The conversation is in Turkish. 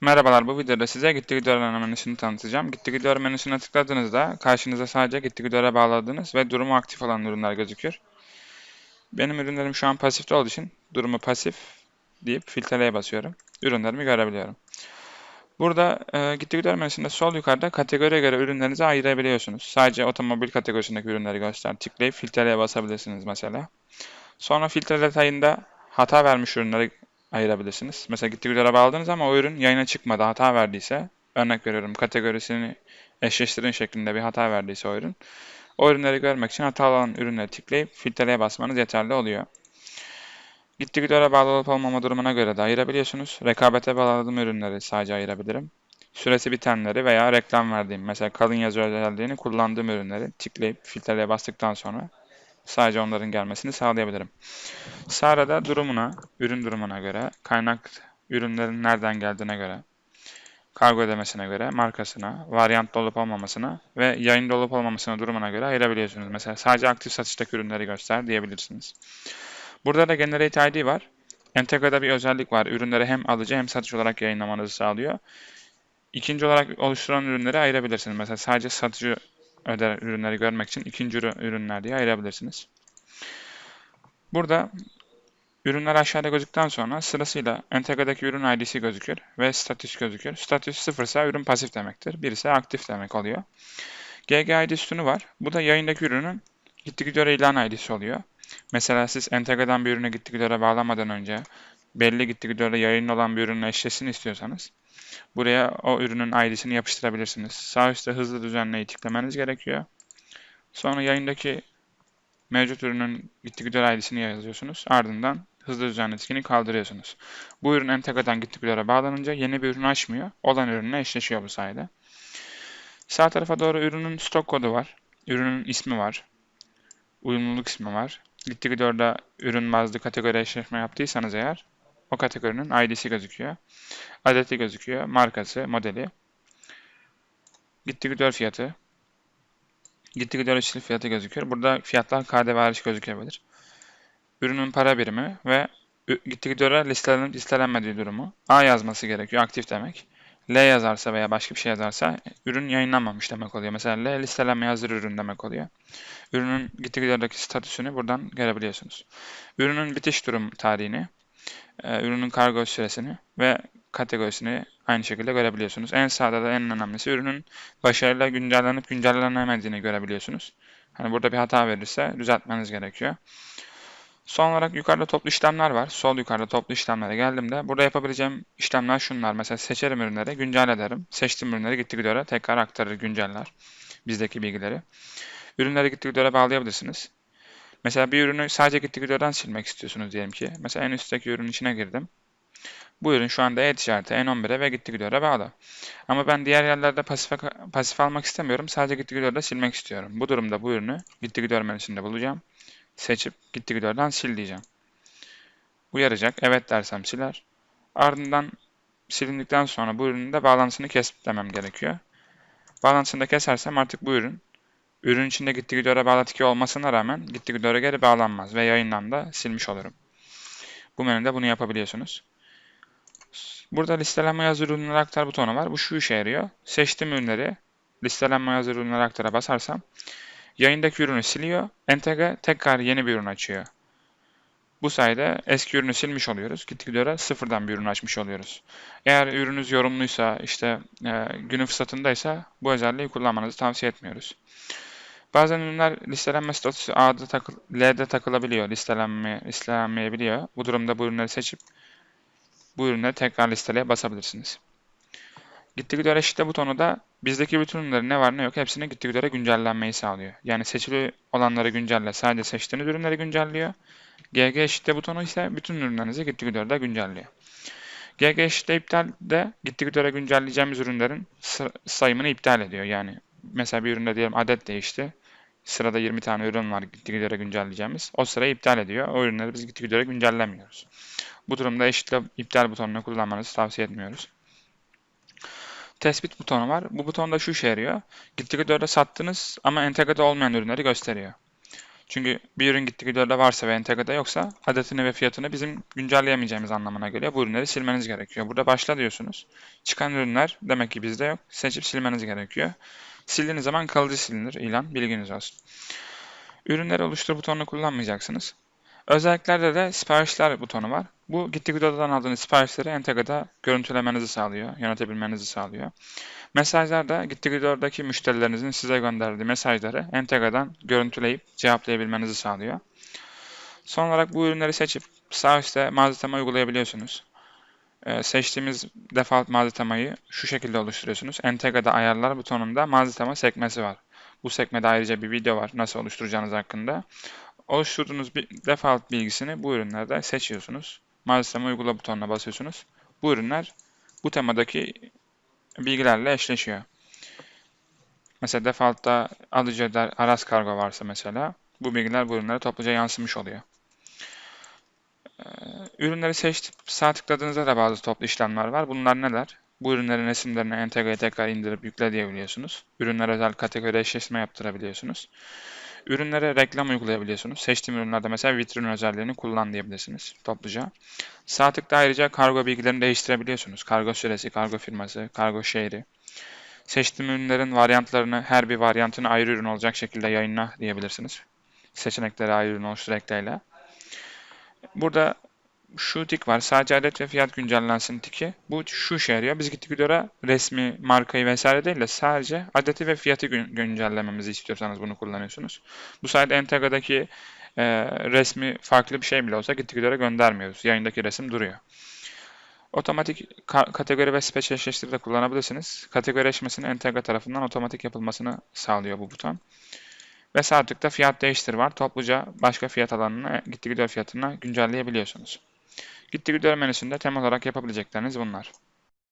Merhabalar, bu videoda size Gitti Gidiyor menüsünü tanıtacağım. Gitti Gidiyor menüsüne tıkladığınızda karşınıza sadece Gitti Gidiyor'a bağladığınız ve durumu aktif olan ürünler gözüküyor. Benim ürünlerim şu an pasifte olduğu için durumu pasif deyip filtreleye basıyorum. Ürünlerimi görebiliyorum. Burada e, Gitti Gidiyor menüsünde sol yukarıda kategoriye göre ürünlerinizi ayırabiliyorsunuz. Sadece otomobil kategorisindeki ürünleri göster tıklayıp filtreleye basabilirsiniz mesela. Sonra filtre detayında hata vermiş ürünleri ayırabilirsiniz. Mesela gitti bir araba aldınız ama o ürün yayına çıkmadı, hata verdiyse, örnek veriyorum kategorisini eşleştirin şeklinde bir hata verdiyse o ürün, o ürünleri görmek için hata olan ürünleri tıklayıp filtreleye basmanız yeterli oluyor. Gitti gidiyor'a bağlı olup olmama durumuna göre de ayırabiliyorsunuz. Rekabete bağladığım ürünleri sadece ayırabilirim. Süresi bitenleri veya reklam verdiğim, mesela kalın yazı özelliğini kullandığım ürünleri tıklayıp filtreleye bastıktan sonra Sadece onların gelmesini sağlayabilirim. Sara'da durumuna, ürün durumuna göre, kaynak ürünlerin nereden geldiğine göre, kargo ödemesine göre, markasına, varyant olup olmamasına ve yayında olup olmamasına durumuna göre ayırabiliyorsunuz. Mesela sadece aktif satıştaki ürünleri göster diyebilirsiniz. Burada da Generate ID var. Entegra'da bir özellik var. Ürünleri hem alıcı hem satış olarak yayınlamanızı sağlıyor. İkinci olarak oluşturan ürünleri ayırabilirsiniz. Mesela sadece satıcı öder ürünleri görmek için ikinci ürünler diye ayırabilirsiniz. Burada ürünler aşağıda gözükten sonra sırasıyla entegradaki ürün ID'si gözükür ve statüs gözükür. Statüs 0 ise ürün pasif demektir. 1 ise aktif demek oluyor. GG ID sütunu var. Bu da yayındaki ürünün gitti gidiyor ilan ID'si oluyor. Mesela siz entegradan bir ürünü gitti gidiyor'a bağlamadan önce belli gitti gidiyor'da yayın olan bir ürünün eşleşsin istiyorsanız Buraya o ürünün ID'sini yapıştırabilirsiniz. Sağ üstte hızlı düzenleyi tıklameniz gerekiyor. Sonra yayındaki mevcut ürünün gitti gider ID'sini yazıyorsunuz. Ardından hızlı düzenle tıkını kaldırıyorsunuz. Bu ürün entegradan gitti gidere bağlanınca yeni bir ürün açmıyor. Olan ürünle eşleşiyor bu sayede. Sağ tarafa doğru ürünün stok kodu var. Ürünün ismi var. Uyumluluk ismi var. Gitti Gidor'da ürün bazlı kategori eşleşme yaptıysanız eğer o kategorinin ID'si gözüküyor. Adeti gözüküyor. Markası, modeli. Gitti gidiyor fiyatı. Gitti gidiyor işçilik fiyatı gözüküyor. Burada fiyatlar KDV hariç gözükebilir. Ürünün para birimi ve gitti gidiyor'a listelenip listelenmediği durumu. A yazması gerekiyor. Aktif demek. L yazarsa veya başka bir şey yazarsa ürün yayınlanmamış demek oluyor. Mesela L listelenmeye hazır ürün demek oluyor. Ürünün gitti gidiyor'daki statüsünü buradan görebiliyorsunuz. Ürünün bitiş durum tarihini, e, ürünün kargo süresini ve kategorisini aynı şekilde görebiliyorsunuz. En sağda da en önemlisi ürünün başarıyla güncellenip güncellenemediğini görebiliyorsunuz. Hani burada bir hata verirse düzeltmeniz gerekiyor. Son olarak yukarıda toplu işlemler var. Sol yukarıda toplu işlemlere geldiğimde burada yapabileceğim işlemler şunlar. Mesela seçerim ürünleri, güncel ederim. Seçtiğim ürünleri gitti gidiyor tekrar aktarır, günceller bizdeki bilgileri. Ürünleri gitti gidiyor bağlayabilirsiniz. Mesela bir ürünü sadece gitti gidiyordan silmek istiyorsunuz diyelim ki. Mesela en üstteki ürünün içine girdim. Bu ürün şu anda e-ticarete, N11'e ve gitti gidiyor'a bağlı. Ama ben diğer yerlerde pasif, pasif almak istemiyorum. Sadece gitti gidiyor'da silmek istiyorum. Bu durumda bu ürünü gitti gidiyor menüsünde bulacağım. Seçip gitti gidiyor'dan sil diyeceğim. Uyaracak. Evet dersem siler. Ardından silindikten sonra bu ürünün de bağlantısını kesmem gerekiyor. Bağlantısını da kesersem artık bu ürün ürün içinde gitti gidiyor'a bağlı tiki olmasına rağmen gitti gidiyor'a geri bağlanmaz ve yayından da silmiş olurum. Bu menüde bunu yapabiliyorsunuz. Burada listelenme yazı ürünleri aktar butonu var. Bu şu işe yarıyor. Seçtiğim ürünleri listelenme yazı ürünleri aktara basarsam yayındaki ürünü siliyor. Entegre tekrar yeni bir ürün açıyor. Bu sayede eski ürünü silmiş oluyoruz. Gittikçe sıfırdan bir ürün açmış oluyoruz. Eğer ürününüz yorumluysa, işte e, günün fırsatındaysa bu özelliği kullanmanızı tavsiye etmiyoruz. Bazen ürünler listelenme statüsü A'da takıl, L'de takılabiliyor, listelenme, listelenmeyebiliyor. Bu durumda bu ürünleri seçip bu ürünleri tekrar listeye basabilirsiniz. Gitti gidiyor eşitle butonu da bizdeki bütün ürünlerin ne var ne yok hepsini gitti gidiyor güncellenmeyi sağlıyor. Yani seçili olanları güncelle sadece seçtiğiniz ürünleri güncelliyor. GG eşitle butonu ise bütün ürünlerinizi gitti gidiyor güncelliyor. GG eşitle iptal de gitti gidiyor güncelleyeceğimiz ürünlerin sayımını iptal ediyor. Yani mesela bir üründe diyelim adet değişti. Sırada 20 tane ürün var gitti gidiyor güncelleyeceğimiz. O sırayı iptal ediyor. O ürünleri biz gitti gidiyor güncellemiyoruz. Bu durumda eşitle iptal butonunu kullanmanızı tavsiye etmiyoruz. Tespit butonu var. Bu buton da şu işe yarıyor. Gittikçe sattınız ama entegrede olmayan ürünleri gösteriyor. Çünkü bir ürün gitti gidiyorda varsa ve entegrede yoksa adetini ve fiyatını bizim güncelleyemeyeceğimiz anlamına geliyor. Bu ürünleri silmeniz gerekiyor. Burada başla diyorsunuz. Çıkan ürünler demek ki bizde yok. Seçip silmeniz gerekiyor. Sildiğiniz zaman kalıcı silinir ilan. Bilginiz olsun. Ürünleri oluştur butonunu kullanmayacaksınız. Özelliklerde de siparişler butonu var. Bu gitti gidiyordan aldığınız siparişleri entegrede görüntülemenizi sağlıyor, yönetebilmenizi sağlıyor. Mesajlar da gitti gidiyor'daki müşterilerinizin size gönderdiği mesajları entegreden görüntüleyip cevaplayabilmenizi sağlıyor. Son olarak bu ürünleri seçip sağ üstte mağaza tema uygulayabiliyorsunuz. Ee, seçtiğimiz default mağaza şu şekilde oluşturuyorsunuz. Entegrede ayarlar butonunda mağaza sekmesi var. Bu sekmede ayrıca bir video var nasıl oluşturacağınız hakkında. Oluşturduğunuz bir default bilgisini bu ürünlerde seçiyorsunuz. Mağaza tema uygula butonuna basıyorsunuz. Bu ürünler bu temadaki bilgilerle eşleşiyor. Mesela default'ta alıcı öder Aras kargo varsa mesela bu bilgiler bu ürünlere topluca yansımış oluyor. Ee, ürünleri seçip sağ tıkladığınızda da bazı toplu işlemler var. Bunlar neler? Bu ürünlerin resimlerini entegreye tekrar indirip yükle diyebiliyorsunuz. Ürünler özel kategori eşleşme yaptırabiliyorsunuz. Ürünlere reklam uygulayabiliyorsunuz. Seçtiğim ürünlerde mesela vitrin özelliğini kullan diyebilirsiniz topluca. Sağ tıkta ayrıca kargo bilgilerini değiştirebiliyorsunuz. Kargo süresi, kargo firması, kargo şehri. Seçtiğim ürünlerin varyantlarını, her bir varyantını ayrı ürün olacak şekilde yayınla diyebilirsiniz. Seçenekleri ayrı ürün oluştur ekleyle. Burada şu tik var. Sadece adet ve fiyat güncellensin tiki. Bu şu işe yarıyor. Biz gittik videoda resmi, markayı vesaire değil de sadece adeti ve fiyatı gün güncellememizi istiyorsanız bunu kullanıyorsunuz. Bu sayede Entegra'daki e, resmi farklı bir şey bile olsa gittik videoda göndermiyoruz. Yayındaki resim duruyor. Otomatik ka kategori ve speç eşleştiri de kullanabilirsiniz. Kategori eşleşmesinin Entegra tarafından otomatik yapılmasını sağlıyor bu buton. Ve sağ tıkta fiyat değiştir var. Topluca başka fiyat alanına, gitti gidiyor fiyatına güncelleyebiliyorsunuz. Gitti menüsünde temel olarak yapabilecekleriniz bunlar.